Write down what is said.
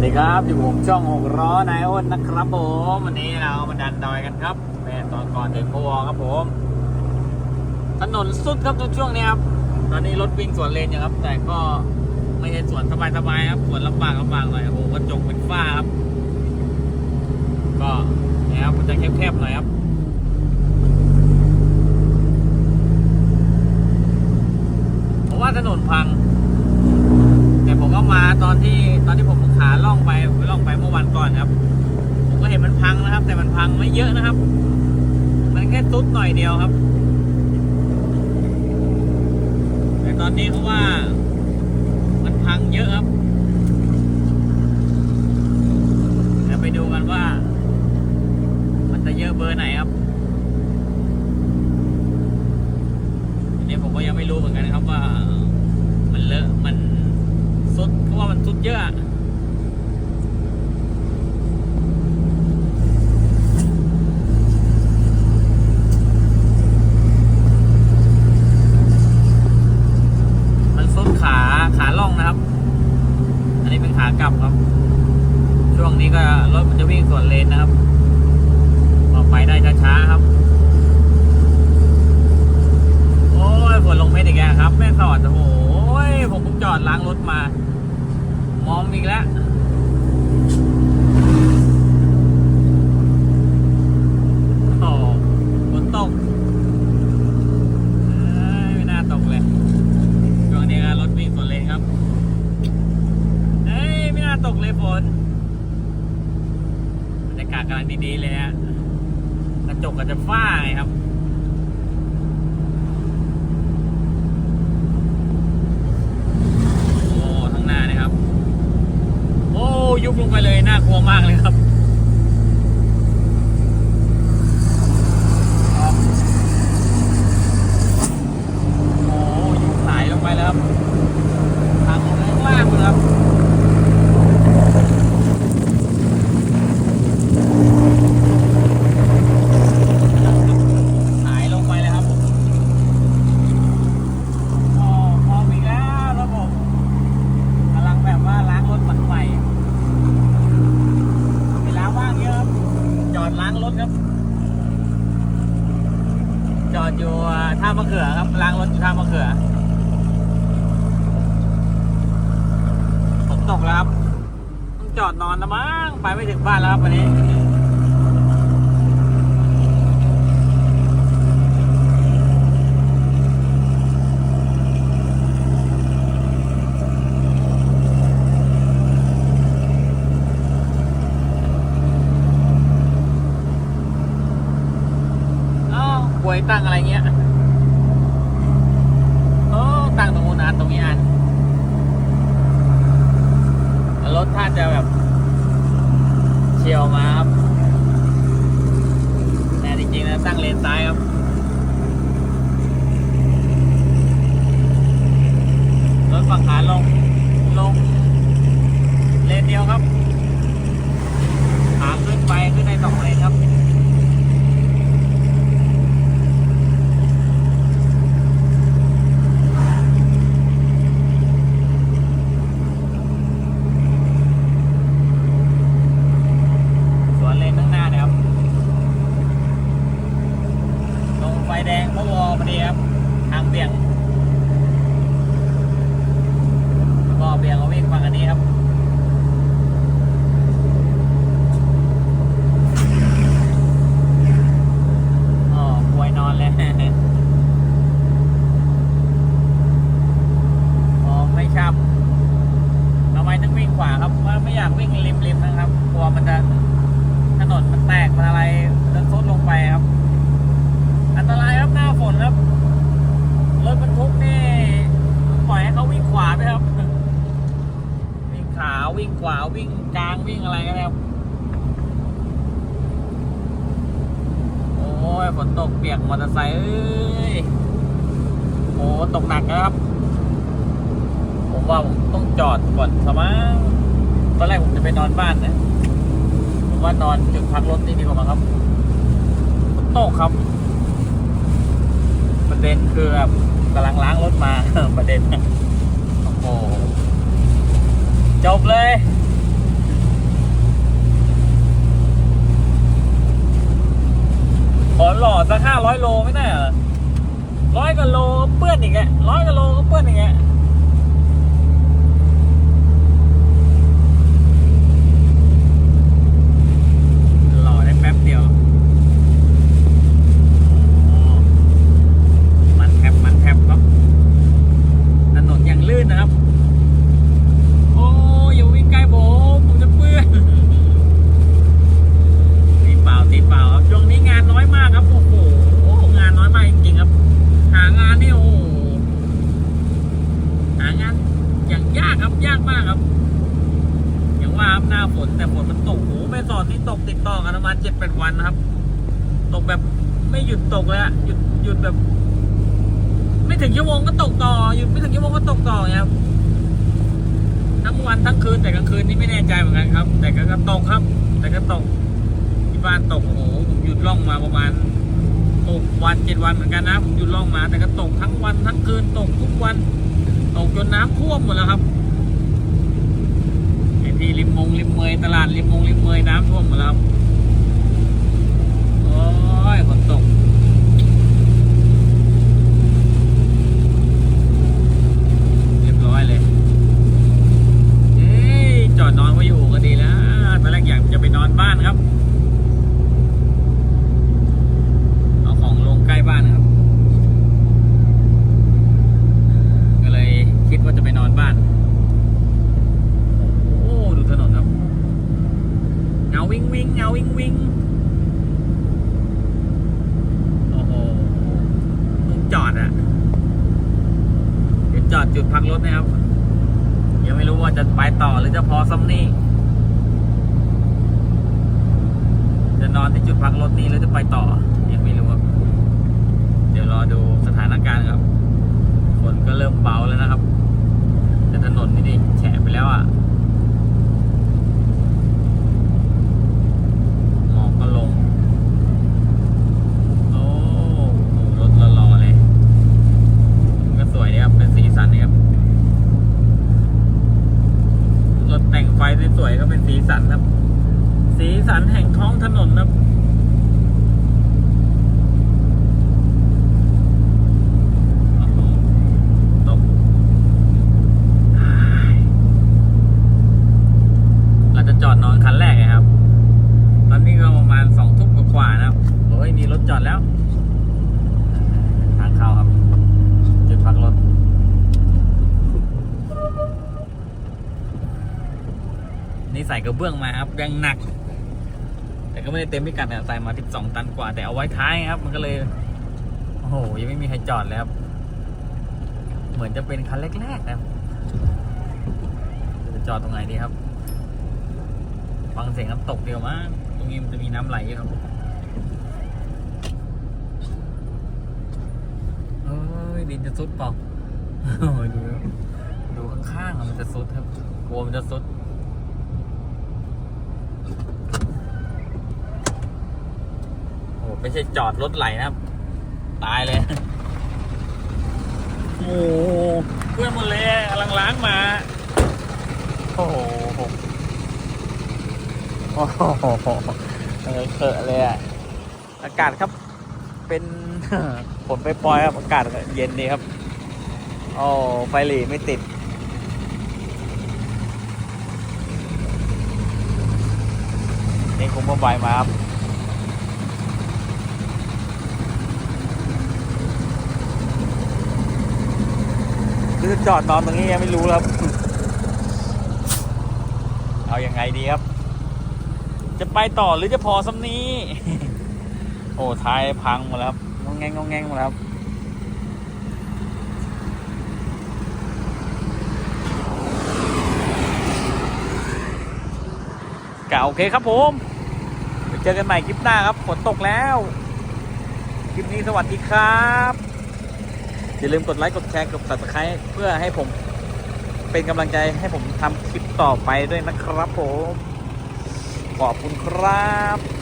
วัสดีครับอยู่ผมช่องหกล้อนายอ้นนะครับผมวันนี้เรามาดันดอยกันครับแม่ตอนก่อนถึงพวครับผม ถนนสุดครับช่วงนี้ครับตอนนี้รถวิ่งสวนเลนอยู่ครับ แต่ก็ไม่ใช่สวนสบายๆครับสวนลำบากลำบากหน่อยโอ้โหกระจกเป็นฝ้าครับ ก็เนี่ยครับมันจะแคบๆหน่อยครับเพราะว่าถนนพัง อนที่ตอนที่ผมขาล่องไปล่องไปเมื่อวันก่อนครับ ผมก็เห็นมันพังนะครับ แต่มันพังไม่เยอะนะครับ มันแค่ตุ๊ดหน่อยเดียวครับ แต่ตอนนี้เขาว่ามันพังเยอะครับเดี๋ยวไปดูกันว่า มันจะเยอะเบอร์ไหนครับอันนี้ผมก็ยังไม่รู้เหมือนกันนะครับว่า มันเลอะมัน สุดเพราะว่ามันสุดเยอะอะมันสุดขาขาล่องนะครับอันนี้เป็นขากลับครับช่วงนี้ก็รถมันจะวิ่งสวนเลนนะครับ ออกไปได้ช้าๆครับ โอ้ย ฝนลงเม็ดอีกแล้วครับ แม่สอด โอ้โหผมเพิ่งจอดล้างรถมา มองอีกแล้วโอ้ฝนตกไม่น่าตกเลยช่วงนี้ก็รถวิ่งสวนเลนครับ เอ้ย ไม่น่าตกเลยฝนบรรยากาศกำลังดีๆเลยฮะกระจกก็จจะฝ้าไงครับ โอ้ข้างหน้านะครับ โอ้ยุบลงไปเลยน่ากลัวมากเลยครับครับโอ้ยุบหายลงไปแล้วครับทางลงข้างล่างเลยครับหายลงไปเลยครับโอ้พออีกแล้วครับผม กำลังแบบว่าล้างรถใหม่เวลาว่างเยอะครับ จอดล้างรถครับ จอดอยู่ท่ามะเขือครับล้างรถอยู่ท่ามะเขือฝนตกแล้วครับต้อง จอดนอนนะมั้งไปไม่ถึงบ้านแล้วครับวันนี้อ้าวกวยตั้งอะไรเงี้ย โอ้ ตั้งตรงนู้นอันตรงนี้อัน ถท่าจะแบบเฉียวมาครับแต่จริงๆนะตั้งเลนซ้ายครับ รถฝั่งขาลง ลง เลนเดียวครับ ขาขึ้นไปขึ้นในสองเลนครับ สวนเลนข้างหน้าเนะครับ ตรงไฟแดงพะวอพอดีครับ ทางเบี่ยงแล้วก็เบี่ยงเอาวิ่งฝั่งอันนี้ครับ อ๋อป่วยนอนเลย อ๋อ ไม่ชับทำไมต้องวิ่งขวาครับว่าไม่อยากวิ่งริมๆนะครับ กลัวมันจะ ถนนมันแต กมันอะไรจะซุดลงไปครับ อันตรายครับหน้าฝนครับ รถบรรทุกนี่ปล่อยให้เขาวิ่งขวาไปครับ วิ่งขาวิ่งขวาวิ่งกลางวิ่งอะไรก็ได้ครับโอ้ยฝนตกเปียกมอเตอร์ไซค์เอ้ยโอ้ตกหนักนะครับ ผมว่าผมต้องจอดก่อนสมั้งตอนแรกผมจะไปนอนบ้านนะ ว่านอนจุดพักรถนี่ดีกว่าครับโต๊ะครับ ประเด็นคือแบบกำลังล้างรถมาประเด็นโอ้โหจบเลยขอหล่อสักห้าร้อยโลไม่ได้เหรอร้อยกว่าโลเปื้อนอีกอะร้อยกว่าโลก็เปื้อนอีกอะ ตกแบบไม่หยุดตกเลยอะหยุดหยุดแบบ ไม่ถึงชั่วโมงก็ตกต่อหยุดไม่ถึงชั่วโมงก็ตกต่อครับทั้งวันทั้งคืนแต่กลางคืนนี่ไม่แน่ใจเหมือนกันครับ แต่ก็ตกครับ แต่ก็ตกที่บ้านตกโอ้โหผมหยุดล่องมาประมาณหกวันเจ็ดวันเหมือนกันนะผมหยุดล่องมา แต่ก็ตกทั้งวันทั้งคืนตกทุกวัน ตกจนน้ำท่วมหมดแล้วครับไอ้ที่ริมมงริมเมยตลาดริมมงริมเมยน้ำท่วมหมดแล้วครับ ยฝนตกเรียบร้อยเลยเอ้ยจอดนอนไว้อยู่ก็ดีแล้วตอนแรกอยากจะไปนอนบ้านครับ เอาของลงใกล้บ้านนะครับ ก็เลยคิดว่าจะไปนอนบ้าน โอ้ดูถนนครับเงาวิ่งวิ่งเงาวิ่งวิ่งโอ้โหต้องจอดอะเดี๋ยว จุดพักรถนะครับ ยังไม่รู้ว่าจะไปต่อหรือจะพอซัมนี่จะนอนที่จุดพักรถนี้หรือจะไปต่อ ยังไม่รู้ครับ เดี๋ยวรอดูสถานการณ์ครับ ฝนก็เริ่มเบาแล้วนะครับ แต่ถนนนี่ดิแฉะไปแล้วอะ หมอกก็ลง โอ้โหรถรอๆเลยมันก็สวยดีครับ เป็นสีสันนี่ครับ รถแต่งไฟสวยๆก็ เป็นสีสันครับ สีสันแห่งท้องถนนครับ โอ้โหตกเราจะจอดนอนคันแรกไงครับ ตอนนี้ก็ประมาณสองทุ่มกว่าๆนะครับโอ้ยมีรถจอดแล้ว ทางเข้าครับ จุดพักรถ นี่ใส่กระเบื้องมาครับแรงหนัก แต่ก็ไม่ได้เต็มพิกัดนะใส่มาที่สองตันกว่า แต่เอาไว้ท้ายครับ มันก็เลย โอ้โห ยังไม่มีใครจอดแล้วครับ เหมือนจะเป็นคันแรกๆนะครับจะจอดตรงไหนดีครับ ฟังเสียงน้ำตกเดียวมั้งตรงนี้มันจะมีน้ำไหลอยู่ครับเอ้ยดินจะซุดเปล่าโอ้ยดูดูข้างๆมันจะซุดครับกลัวมันจะซุด โอ้ไม่ใช่จอดรถไหลนะครับ ตายเลย โอ้โหเพื่อนหมดเลยกำลังล้างมา โอ้โหโอ้โหเออเขอะเลยอะอากาศครับ เป็นฝนไปปล่อยครับ อากาศเย็นดีครับ โอ้ไฟหลีไม่ติด นี่คุมมาใบมาครับคือจอดนอนตรงนี้ยังไม่รู้ครับ เอาอยัางไงดีครับ จะไปต่อหรือจะพอซ้ำนี้ โอ้ท้ายพังหมดแล้วครับงงแงงงงแงงหมดแล้วครับ กะโอเคครับผมเจอกันใหม่คลิปหน้าครับฝนตกแล้ว คลิปนี้สวัสดีครับ อย่าลืมกดไลค์กดแชร์กด subscribe เพื่อให้ผมเป็นกำลังใจให้ผมทำคลิปต่อไปด้วยนะครับผม ขอบคุณครับ